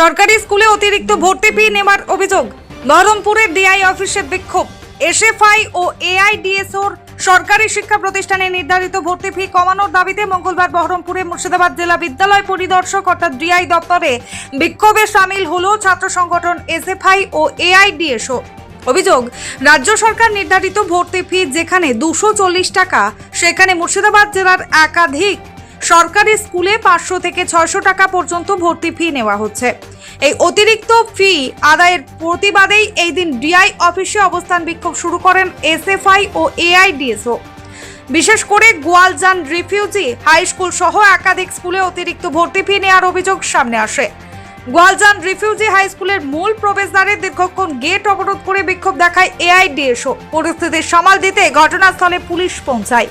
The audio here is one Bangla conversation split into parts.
সরকারি স্কুলে অতিরিক্ত ভর্তি ফি নেওয়ার অভিযোগ। বহরমপুরের ডিআই অফিসে বিক্ষোভ। এসএফআই ও এআইডিএসওর সরকারি শিক্ষা প্রতিষ্ঠানে নির্ধারিত ভর্তি ফি কমানোর দাবিতে মঙ্গলবার বহরমপুরে মুর্শিদাবাদ জেলা বিদ্যালয় পরিদর্শক অর্থাৎ ডিআই দপ্তরে বিক্ষোভে সামিল হলো ছাত্র সংগঠন এসএফআই ও এআইডিএসও। অভিযোগ, রাজ্য সরকার নির্ধারিত ভর্তি ফি যেখানে দুশো টাকা, সেখানে মুর্শিদাবাদ জেলার একাধিক সরকারি স্কুলে পাঁচশো থেকে ছয়শো টাকা পর্যন্ত ভর্তি ফি নেওয়া হচ্ছে। এই অতিরিক্ত ফি আদায়ের প্রতিবাদেই এই দিন ডিআই অফিসে অবস্থান বিক্ষোভ শুরু করেন এসএফআই ও এআইডিএসও। বিশেষ করে গোয়ালজান রিফিউজি হাই স্কুল সহ একাধিক স্কুলে অতিরিক্ত ভর্তি ফি নেওয়ার অভিযোগ সামনে আসে। গোয়ালজান রিফিউজি হাই স্কুলের মূল প্রবেশদ্বারে দীর্ঘক্ষণ গেট অবরোধ করে বিক্ষোভ দেখায় এআইডিএসও। পরিস্থিতি সামাল দিতে ঘটনাস্থলে পুলিশ পৌঁছায়।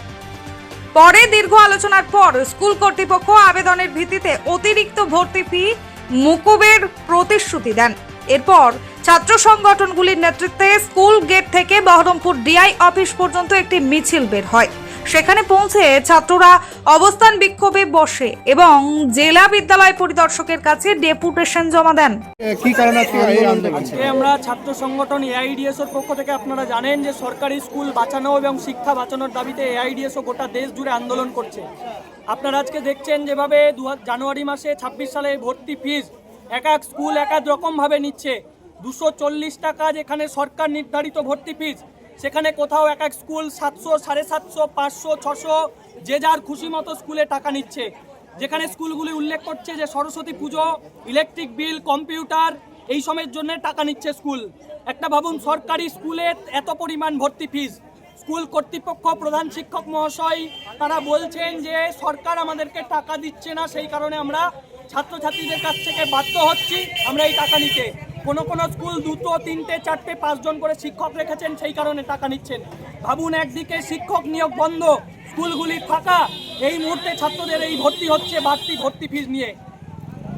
পরে দীর্ঘ আলোচনার পর স্কুল কর্তৃপক্ষ আবেদনের ভিত্তিতে অতিরিক্ত ভর্তি ফি, মুকুবের প্রতিশ্রুতি দেন। এরপর ছাত্র সংগঠনগুলির নেতৃত্বে স্কুল গেট থেকে বহরমপুর ডিআই অফিস পর্যন্ত একটি মিছিল বের হয়। সেখানে পৌঁছে ছাত্ররা অবস্থান বিক্ষোভে বসে এবং জেলা বিদ্যালয় পরিদর্শকের কাছে ডেপুটেশন জমা দেন। কি কারণে আজকে এই আন্দোলন? আজকে আমরা ছাত্র সংগঠন এআইডিএসওর পক্ষ থেকে আপনারা জানেন যে সরকারি স্কুল বাঁচানো এবং শিক্ষা বাঁচানোর দাবিতে এআইডিএস ও গোটা দেশ জুড়ে আন্দোলন করছে। আপনারা আজকে দেখছেন যেভাবে দু জানুয়ারি মাসে ছাব্বিশ সালে ভর্তি ফিজ এক এক স্কুল এক এক রকমভাবে নিচ্ছে। দুশো চল্লিশ টাকা যেখানে সরকার নির্ধারিত ভর্তি ফিজ সেখানে কোথাও এক এক স্কুল সাতশো, সাড়ে সাতশো, পাঁচশো, ছশো, যে যার খুশি মতো স্কুলে টাকা নিচ্ছে। যেখানে স্কুলগুলি উল্লেখ করছে যে সরস্বতী পুজো ইলেকট্রিক বিল কম্পিউটার এই সময়ের জন্য টাকা নিচ্ছে স্কুল। একটা ভাবুন, সরকারি স্কুলে এত পরিমাণ ভর্তি ফিস স্কুল কর্তৃপক্ষ, প্রধান শিক্ষক মহাশয়, তারা বলছেন যে সরকার আমাদেরকে টাকা দিচ্ছে না, সেই কারণে আমরা ছাত্রছাত্রীদের কাছ থেকে বাধ্য হচ্ছি আমরা এই টাকা নিতে। কোনো কোনো স্কুল দুটো, তিনটে, চারটে পাঁচজন করে শিক্ষক রেখেছেন, সেই কারণে টাকা নিচ্ছেন। ভাবুন একদিকে শিক্ষক নিয়োগ বন্ধ, স্কুলগুলি ফাঁকা, এই মুহূর্তে ছাত্রদের এই ভর্তি হচ্ছে, বাড়তি ভর্তি ফিস নিয়ে।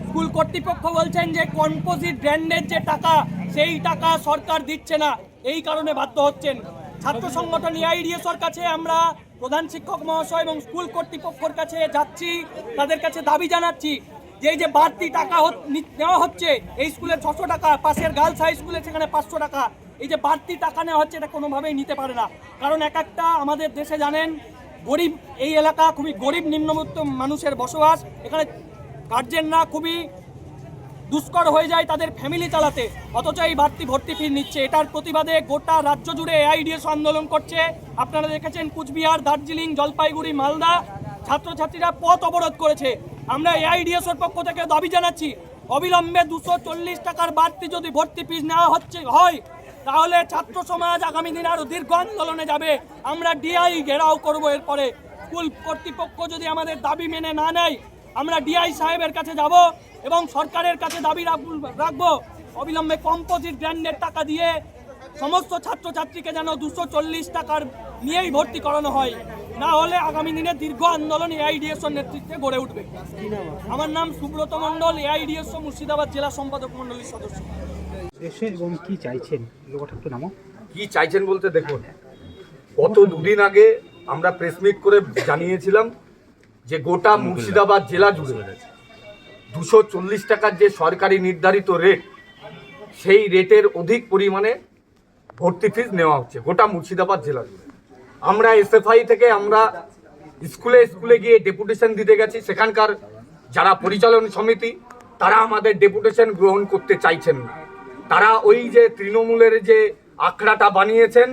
স্কুল কর্তৃপক্ষ বলছেন যে কম্পোজিট ব্র্যান্ডের যে টাকা, সেই টাকা সরকার দিচ্ছে না, এই কারণে বাধ্য হচ্ছেন। ছাত্র সংগঠন এআইডিএসর কাছে আমরা প্রধান শিক্ষক মহাশয় এবং স্কুল কর্তৃপক্ষের কাছে যাচ্ছি, তাদের কাছে দাবি জানাচ্ছি যে যে বাড়তি টাকা নেওয়া হচ্ছে, এই স্কুলে ছশো টাকা, পাশের গার্লস হাই স্কুলে সেখানে পাঁচশো টাকা। এই যে বাড়তি টাকা নেওয়া হচ্ছে, এটা কোনোভাবেই নিতে পারে না। কারণ এক একটা আমাদের দেশে জানেন, গরিব এই এলাকা খুবই গরিব নিম্নমত্ত মানুষের বসবাস। এখানে গার্জেনরা খুবই দুষ্কর হয়ে যায় তাদের ফ্যামিলি চালাতে। অথচ এই বাড়তি ভর্তি ফি নিচ্ছে। এটার প্রতিবাদে গোটা রাজ্য জুড়ে এআইডিএস আন্দোলন করছে। আপনারা দেখেছেন, কুচবিহার, দার্জিলিং, জলপাইগুড়ি, মালদা ছাত্রছাত্রীরা পথ অবরোধ করেছে। আমরা এআইডিএস এর পক্ষ থেকে দাবি জানাচ্ছি, অবিলম্বে দুশো চল্লিশ টাকার বাড়তি যদি ভর্তি ফিস নেওয়া হচ্ছে, হয়, তাহলে ছাত্র সমাজ আগামী দিন আরও দীর্ঘ আন্দোলনে যাবে। আমরা ডিআই ঘেরাও করব এরপরে। স্কুল কর্তৃপক্ষ যদি আমাদের দাবি মেনে না নেয়, আমরা ডিআই সাহেবের কাছে যাব এবং সরকারের কাছে দাবি রাখ- রাখব। অবিলম্বে কম্পোজিট ব্র্যান্ডের টাকা দিয়ে সমস্ত ছাত্রছাত্রীকে যেন দুশো টাকার নিয়েই ভর্তি করানো হয়। না হলে আগামী দিনে দীর্ঘ আন্দোলন এআইডিএস নেতৃত্বে গড়ে উঠবে। আমার নাম সুব্রত মণ্ডল এআইডিএস মুর্শিদাবাদ জেলা সম্পাদক মণ্ডলীর সদস্য। এসে এবং কি চাইছেন? লোকটা একটু নামো। কি চাইছেন বলতে দেখুন গত দুদিন আগে আমরা প্রেস মিট করে জানিয়েছিলাম যে গোটা মুর্শিদাবাদ জেলা জুড়ে দুশো চল্লিশ টাকার যে সরকারি নির্ধারিত রেট সেই রেটের অধিক পরিমাণে ভর্তি ফিস নেওয়া হচ্ছে গোটা মুর্শিদাবাদ জেলা জুড়ে। আমরা এসএফআই থেকে আমরা স্কুলে স্কুলে গিয়ে ডেপুটেশন দিতে গেছি। সেখানকার যারা পরিচালন সমিতি, তারা আমাদের ডেপুটেশন গ্রহণ করতে চাইছেন না। তারা ওই যে তৃণমূলের যে আখড়াটা বানিয়েছেন,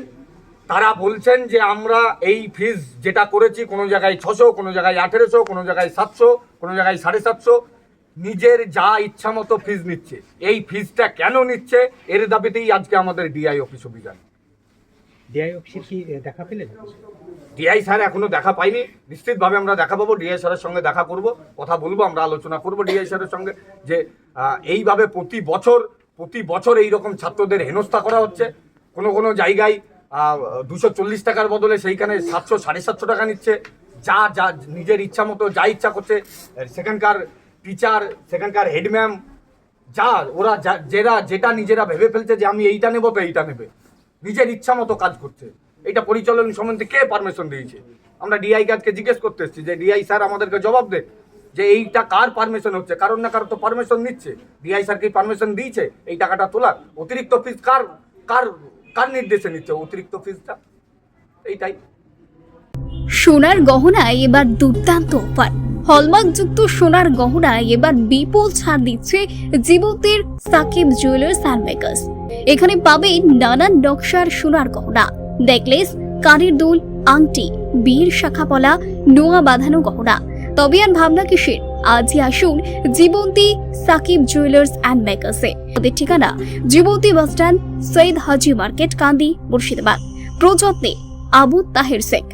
তারা বলছেন যে আমরা এই ফিজ যেটা করেছি কোনো জায়গায় ছশো, কোনো জায়গায় আঠেরোশো, কোনো জায়গায় সাতশো, কোনো জায়গায় সাড়ে সাতশো, নিজের যা ইচ্ছা মতো ফিজ নিচ্ছে। এই ফিজটা কেন নিচ্ছে? এর দাবিতেই আজকে আমাদের ডিআই অফিস অভিযান। ডিআই অফিসের কি দেখা পেলেন? ডিআই স্যার এখনও দেখা পাইনি। নিশ্চিতভাবে আমরা দেখা পাবো ডিআই স্যারের সঙ্গে দেখা করব, কথা বলব, আমরা আলোচনা করব ডিআই স্যারের সঙ্গে যে এইভাবে প্রতি বছর প্রতি বছর এই রকম ছাত্রদের হেনস্থা করা হচ্ছে। কোনো কোনো জায়গায় দুশো চল্লিশ টাকার বদলে সেইখানে সাতশো, সাড়ে সাতশো টাকা নিচ্ছে। যা যা নিজের ইচ্ছা মতো, যা ইচ্ছা করছে সেখানকার টিচার সেখানকার হেডম্যাম যা, ওরা যা- যেরা, যেটা নিজেরা ভেবে ফেলছে যে আমি এইটা নেব, তো এইটা নেবে। নিজের ইচ্ছা মতো কাজ করছে। এটা পরিচালন সম্বন্ধে কে পারমিশন দিয়েছে? আমরা ডিআই কাজকে জিজ্ঞেস করতে এসেছি যে ডিআই স্যার আমাদেরকে জবাব দে যে, এইটা কার পারমিশন হচ্ছে? কারণ না কারণ তো পারমিশন নিচ্ছে। ডিআই স্যার কি পারমিশন দিয়েছে? এই টাকাটা তোলার? অতিরিক্ত ফিস কার কার কার নির্দেশে নিচ্ছে? অতিরিক্ত ফিসটা এইটাই। সোনার গহনায় এবার দুর্দান্ত অফার। হলমার্কযুক্ত সোনার গহনায় এবার বিপুল ছাড় দিচ্ছে জীবতের সাকিব জুয়েলার্স অ্যান্ড মেকার্স এখানে পাবেন নানান নকশার সোনার গহনা, নেকলেস, কানের দুল, আংটি বীর শাখাপলা নোয়া বাঁধানো গহনা। তবে আর ভাবনা কিসের? আজই আসুন জীবন্তী সাকিব জুয়েলার্স অ্যান্ড মেকার্সে তাদের ঠিকানা Jibanti bus stand, Syed Haji market, Kandi, Murshidabad. প্রযত্নে Abu Taher Sheikh.